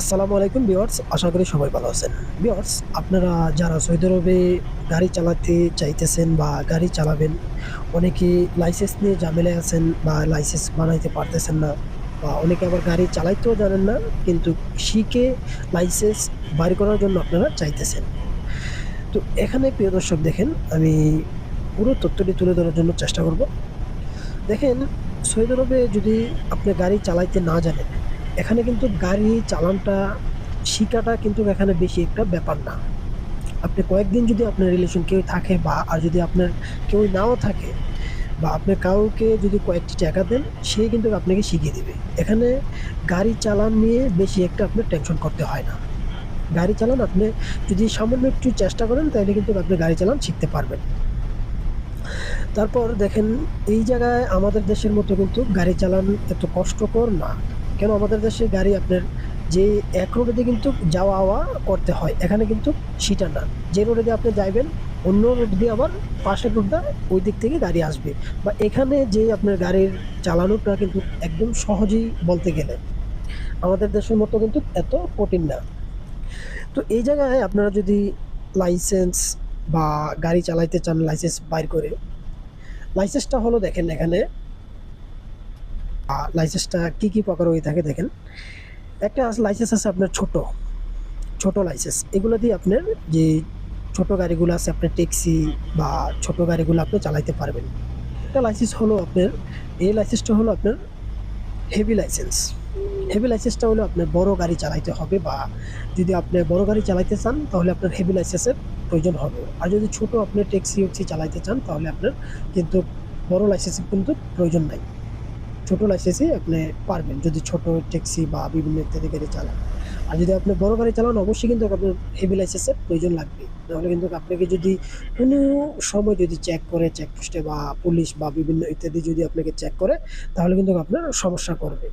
আসসালামু আলাইকুম বিওয়ার্স আশা করি সবাই ভালো আছেন। বিওয়ার্স আপনারা যারা সৌদি আরবে গাড়ি চালাতে চাইতেছেন বা গাড়ি চালাবেন, অনেকে লাইসেন্স নিয়ে ঝামেলায় আছেন বা লাইসেন্স বানাইতে পারতেছেন না বা অনেকে আবার গাড়ি চালাইতেও জানেন না, কিন্তু শিখে লাইসেন্স বাড়ি করার জন্য আপনারা চাইতেছেন। তো এখানে প্রিয় দর্শক দেখেন, আমি পুরো তথ্যটি তুলে ধরার জন্য চেষ্টা করব। দেখেন সৌদি আরবে যদি আপনি গাড়ি চালাইতে না জানেন এখানে কিন্তু গাড়ি চালানটা শিখাটা কিন্তু এখানে বেশি একটা ব্যাপার না। আপনি কয়েকদিন যদি আপনার রিলেশন কেউ থাকে বা আর যদি আপনার কেউ নাও থাকে বা আপনি কাউকে যদি কয়েকটি টাকা দেন, সে কিন্তু আপনাকে শিখিয়ে দেবে। এখানে গাড়ি চালান নিয়ে বেশি একটা আপনার টেনশন করতে হয় না। গাড়ি চালান আপনি যদি সামান্য একটু চেষ্টা করেন, তাহলে কিন্তু আপনি গাড়ি চালান শিখতে পারবেন। তারপর দেখেন, এই জায়গায় আমাদের দেশের মতো কিন্তু গাড়ি চালান এত কষ্টকর না। কেন আমাদের দেশে গাড়ি আপনার যে এক রোডে কিন্তু যাওয়া আওয়া করতে হয়, এখানে কিন্তু সেটা না। যে রোডে দিয়ে আপনি যাইবেন, অন্য রোড দিয়ে আবার পাশের রোডটা ওই দিক থেকে গাড়ি আসবে। বা এখানে যে আপনার গাড়ির চালানোটা কিন্তু একদম সহজেই বলতে গেলে আমাদের দেশের মতো কিন্তু এত কঠিন না। তো এই জায়গায় আপনারা যদি লাইসেন্স বা গাড়ি চালাইতে চান লাইসেন্স বাইর করে লাইসেন্সটা হলো দেখেন এখানে লাইসেন্সটা কী কী প্রকার হয়ে থাকে দেখেন। একটা লাইসেন্স আছে আপনার ছোট ছোট লাইসেন্স। এগুলো দিয়ে আপনার যে ছোট গাড়িগুলো আছে, আপনার ট্যাক্সি বা ছোট গাড়িগুলো আপনি চালাইতে পারবেন। একটা লাইসেন্স হলো আপনার, এই লাইসেন্সটা হলো আপনার হেভি লাইসেন্স হেভি লাইসেন্সটা হলো আপনার বড় গাড়ি চালাইতে হবে বা যদি আপনি বড় গাড়ি চালাইতে চান, তাহলে আপনার হেভি লাইসেন্সের প্রয়োজন হবে। আর যদি ছোট আপনি ট্যাক্সি উক্সি চালাইতে চান, তাহলে আপনার কিন্তু বড় লাইসেন্সের কিন্তু প্রয়োজন নাই। ছোট লাইসেন্সই আপনি পারবেন, যদি ছোট ট্যাক্সি বা বিভিন্ন ইত্যাদি গাড়ি চালান। আর যদি আপনি বড় গাড়ি চালান, অবশ্যই কিন্তু আপনার হেভি লাইসেন্সের প্রয়োজন লাগবে। নাহলে কিন্তু আপনাকে যদি কোনো সময় যদি চেক করে চেকপোস্টে বা পুলিশ বা বিভিন্ন ইত্যাদি যদি আপনাকে চেক করে, তাহলে কিন্তু আপনার সমস্যা করবে।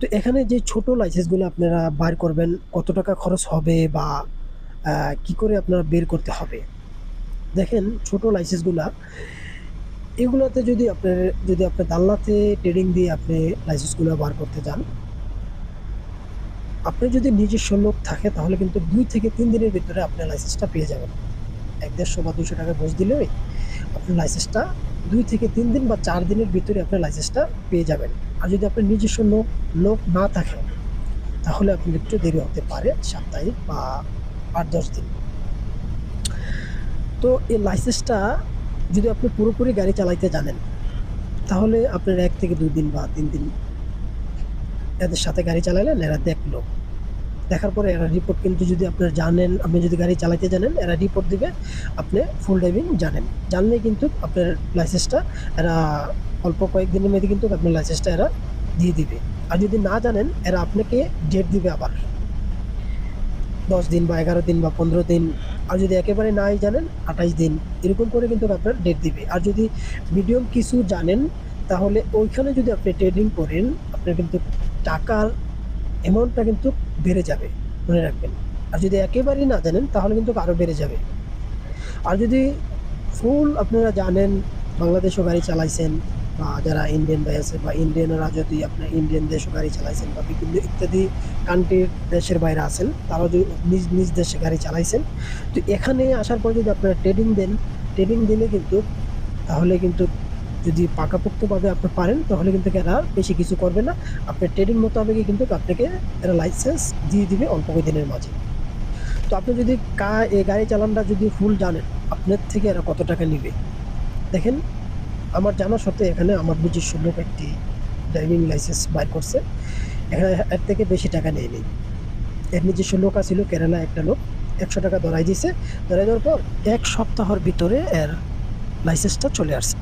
তো এখানে যে ছোট লাইসেন্সগুলো আপনারা বার করবেন, কত টাকা খরচ হবে বা কি করে আপনারা বের করতে হবে? দেখেন, ছোট লাইসেন্সগুলা এগুলোতে যদি আপনার যদি আপনার দাল্লাতে ট্রেডিং দিয়ে আপনি লাইসেন্সগুলো বার করতে যান, আপনি যদি নিজস্ব লোক থাকে তাহলে কিন্তু দুই থেকে তিন দিনের ভিতরে আপনি লাইসেন্সটা পেয়ে যাবেন। এক দেড়শো বা দুশো টাকা ঘুষ দিলেই আপনি লাইসেন্সটা দুই থেকে তিন দিন বা চার দিনের ভিতরে আপনি লাইসেন্সটা পেয়ে যাবেন। আর যদি আপনার নিজস্ব লোক লোক না থাকে তাহলে আপনি একটু দেরি হতে পারে সাপ্তাহিক বা আট দশ দিন। তো এই লাইসেন্সটা যদি আপনি পুরোপুরি গাড়ি চালাইতে জানেন, তাহলে আপনার এক থেকে দুই দিন বা তিন দিন এদের সাথে গাড়ি চালালেন এরা দেখল। দেখার পরে এরা রিপোর্ট কিন্তু যদি আপনার জানেন, আপনি যদি গাড়ি চালাইতে জানেন, এরা রিপোর্ট দিবে, আপনি ফুল ড্রাইভিং জানেন। জানলেই কিন্তু আপনার লাইসেন্সটা এরা অল্প কয়েকদিনের মধ্যে কিন্তু আপনার লাইসেন্সটা এরা দিয়ে দিবে। আর যদি না জানেন, এরা আপনাকে ডেট দিবে আবার। দশ দিন বা এগারো দিন বা পনেরো দিন। আর যদি একেবারে নাই জানেন আঠাইশ দিন। এরকম করে কিন্তু আপনার ডেট দিবে। আর যদি মিডিয়াম কিছু জানেন, তাহলে ওইখানে যদি আপনি ট্রেডিং করেন, আপনার কিন্তু টাকার অ্যামাউন্টটা কিন্তু বেড়ে যাবে, মনে রাখবেন। আর যদি একেবারেই না জানেন, তাহলে কিন্তু আরও বেড়ে যাবে। আর যদি ফুল আপনারা জানেন, বাংলাদেশও গাড়ি চালাইছেন যারা ইন্ডিয়ান ভাই আছে বা ইন্ডিয়ানরা যদি আপনার ইন্ডিয়ান দেশও গাড়ি চালাইছেন বা বিভিন্ন ইত্যাদি কান্ট্রির দেশের বাইরে আছেন তারাও যদি নিজ নিজ দেশে গাড়ি চালাইছেন, তো এখানে আসার পর যদি আপনারা ট্রেডিং দেন ট্রেডিং দিলে কিন্তু তাহলে কিন্তু যদি পাকাপোক্তভাবে আপনি পারেন, তাহলে কিন্তু এরা বেশি কিছু করবে না। আপনার ট্রেডিং মোতাবেকই কিন্তু আপনাকে এরা লাইসেন্স দিয়ে দিবে অল্প দিনের মাঝে। তো আপনি যদি কা এই গাড়ি চালানটা যদি ফুল জানেন, আপনার থেকে এরা কত টাকা নেবে? দেখেন আমার জানা সত্ত্বে এখানে আমার নিজস্ব লোক একটি ড্রাইভিং লাইসেন্স বাইর করছে। এখানে এর থেকে বেশি টাকা নেয়নি এর নিজস্ব লোক আছিল কেরালা একটা লোক। একশো টাকা ধরাই দিছে। ধরাই দেওয়ার পর এক সপ্তাহের ভিতরে এর লাইসেন্সটা চলে আসছে।